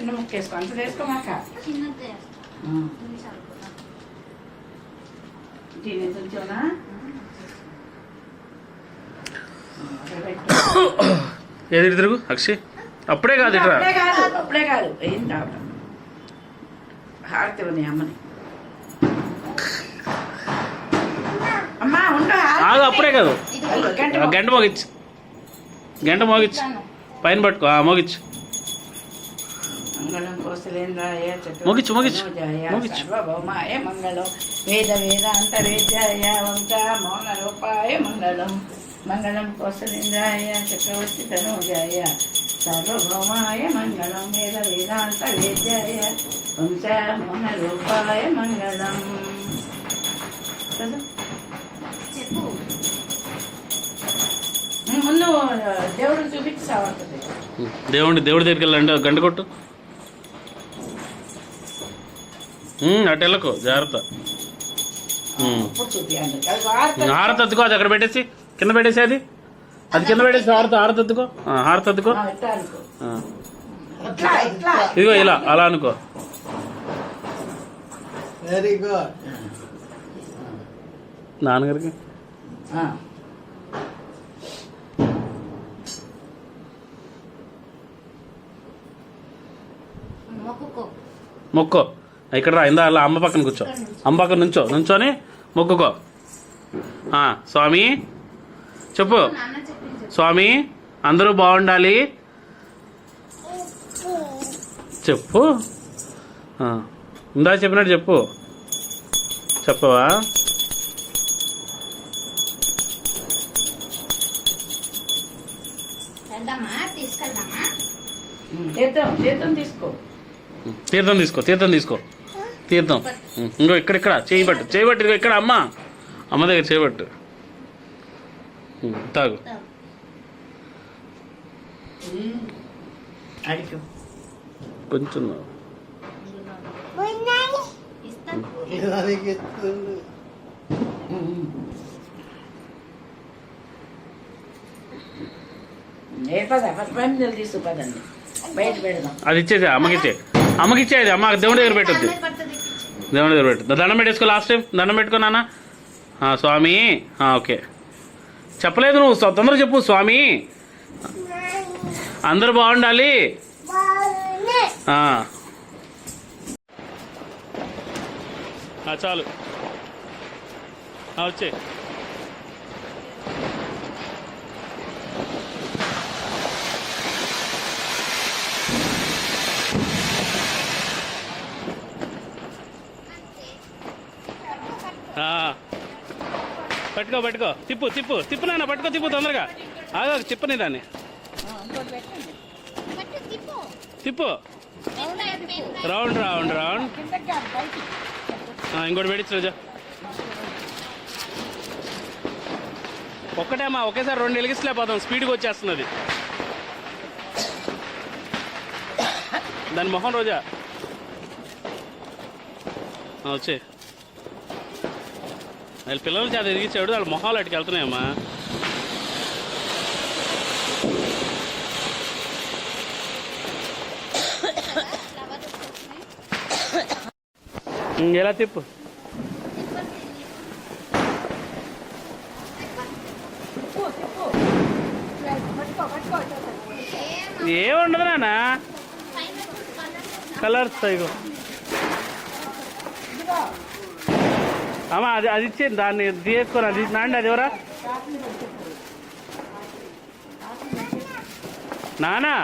చిన్న ముక్క వేసుకో అంత వేసుకోమాక దీని కొంచెంనా. ఏది తిరుగు అక్షయ్ అప్పుడే కాదు ఇట్రా అప్పుడే కాదు అప్పుడే కాదు ఏం రావటం హారతి ఉంది అమ్మని అమ్మా ఉండు. ఆగు అప్పుడే కాదు గంట మోగిచ్చు గంట మోగిచ్చు పైన పట్టుకో ఆ మోగిచ్చు మంగళం కోసలేంద్రాయ మోగిచ్చు, మోగిచ్చు, మోగిచ్చు. సర్వభౌమాయ మంగళం. వేద వేదాంత వేద్యాయ వంక మౌన రూపాయ మంగళం. మంగళం కోసలేంద్రాయ చక్రవర్తి తనూజాయ సర్వభౌమాయ మంగళం. వేద వేదాంత వేద్యాయ వంశ మౌన రూపాయ మంగళం? చెప్పు. ముందు దేవుడికి చూపించి సాగుతుంది దేవుడి దేవుడి దగ్గరికి వెళ్ళండి గంట కొట్టు. ఉమ్, అటు వెళ్ళకు జాగ్రత్త. చూపించండి అది అక్కడ పెట్టేసి కింద పెట్టేసి అది. అది కింద పెట్టేసి హారతి హారతి అద్దుకో. ఆ, హారతి అద్దుకో. ఆ, ఇట్లా అనుకో. ఆ. ఇట్లా ఇట్లా. ఇదిగో ఇలా అలా అనుకో. వెరీ గుడ్ నాన్నగారికి. ఆ. మొక్కుకో. మొక్కో. ఇక్కడ రా ఇందా అలా అమ్మ పక్కన కూర్చో. అమ్మ పక్కన నుంచో నుంచొని మొక్కుకో. ఆ, స్వామి చెప్పు. స్వామి అందరూ బాగుండాలి. చెప్పు. ఆ, ఇందా చెప్పినట్టు చెప్పు. చెప్పవా? తీర్థం తీసుకో. తీర్థం తీసుకో తీర్థం తీసుకో. తీర్థం. ఇంకో ఇక్కడ ఇక్కడ చేయి పట్టు చేయి పట్టు ఇదిగో ఇక్కడ అమ్మ. అమ్మ దగ్గర చేయబట్టు. తాగు. కొంచెం అది ఇచ్చేది అమ్మకి ఇచ్చే. అమ్మకి ఇచ్చేది అమ్మ దేవుడి దగ్గర పెట్టొద్దు. దేవుని దేవుడి దగ్గర పెట్టు. దండం పెట్టేసుకో లాస్ట్ టైం దండం పెట్టుకో నాన్న. స్వామి. ఓకే. చెప్పలేదు నువ్వు. తొందరగా చెప్పు స్వామి. అందరూ బాగుండాలి. చాలు. వచ్చే. పట్టుకో పట్టుకో. తిప్పు తిప్పు. తిప్పు నాన్న పట్టుకో తిప్పు తొందరగా. ఆగా తిప్పని దాన్ని. తిప్పు. Round round round. ఇంకోటి పెట్టించు రోజా. ఒక్కటేమా ఒకేసారి రెండు వెలిగిస్తలేకపోతాం స్పీడ్గా వచ్చేస్తున్నది. దాని మొహం రోజా. వచ్చే వాళ్ళ పిల్లలు చేత ఎదిగించాడు వాళ్ళ మొహాలు అటుకు వెళ్తున్నాయమ్మా. ఎలా తిప్పు? ఏముండదు నాన్న. కలర్స్ ఇగో. అమ్మ అది అది ఇచ్చేది దాన్ని తీసుకొని అది నాండి అది ఎవరా? నానా?